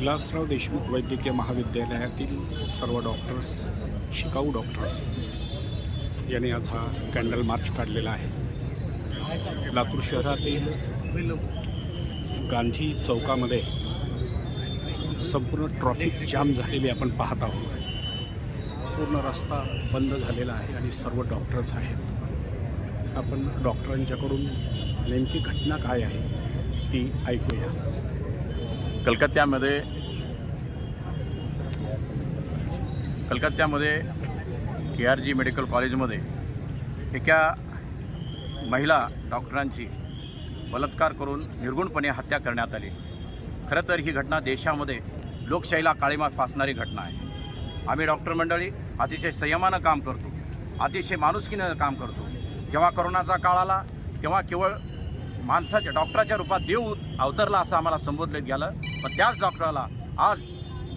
विलासराव देशमुख वैद्यकीय महाविद्यालयातील सर्व डॉक्टर्स शिकाऊ डॉक्टर्स यांनी आज हा कॅन्डल मार्च काढलेला आहे. लातूर शहरातील गांधी चौकामध्ये संपूर्ण ट्रॉफिक जाम झालेली आपण पाहत आहोत. पूर्ण रस्ता बंद झालेला आहे आणि सर्व डॉक्टर्स आहेत. आपण डॉक्टरांच्याकडून नेमकी घटना काय आहे ती ऐकूया. कलकत्त्यामध्ये कलकत्त्यामध्ये के आर जी मेडिकल कॉलेजमध्ये एका महिला डॉक्टरांची बलात्कार करून निर्गुणपणे हत्या करण्यात आली. खरं तर ही घटना देशामध्ये लोकशाहीला काळीमा फासणारी घटना आहे. आम्ही डॉक्टर मंडळी अतिशय संयमानं काम करतो अतिशय माणुसकीनं काम करतो. जेव्हा करोनाचा काळ आला तेव्हा केवळ माणसाच्या डॉक्टराच्या रूपात देव अवतरला असं आम्हाला संबोधलं गेलं. पण त्याच डॉक्टराला आज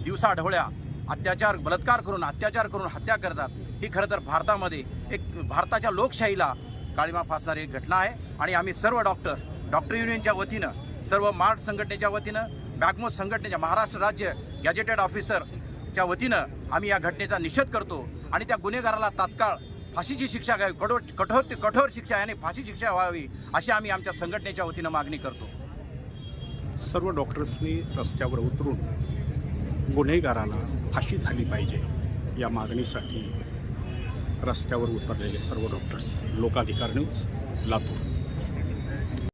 दिवसाढवळ्या अत्याचार बलात्कार करून अत्याचार करून हत्या करतात. ही खरं तर भारतामध्ये एक भारताच्या लोकशाहीला काळीमा फासणारी एक घटना आहे. आणि आम्ही सर्व डॉक्टर डॉक्टर युनियनच्या वतीनं सर्व मार्ट संघटनेच्या वतीनं बॅकमो संघटनेच्या महाराष्ट्र राज्य गॅजेटेड ऑफिसरच्या वतीनं आम्ही या घटनेचा निषेध करतो. आणि त्या गुन्हेगाराला तात्काळ फाशीची शिक्षा घ्यावी कठोर कठोर ते कठोर शिक्षा याने फाशी शिक्षा व्हावी अशी आम्ही आमच्या संघटनेच्या वतीनं मागणी करतो. सर्व डॉक्टर्सनी रस्त्यावर उतरून गुन्हेगाराला फाशी झाली पाहिजे या मागणीसाठी रस्त्यावर उतरलेले सर्व डॉक्टर्स लोकाधिकार न्यूज लातूर.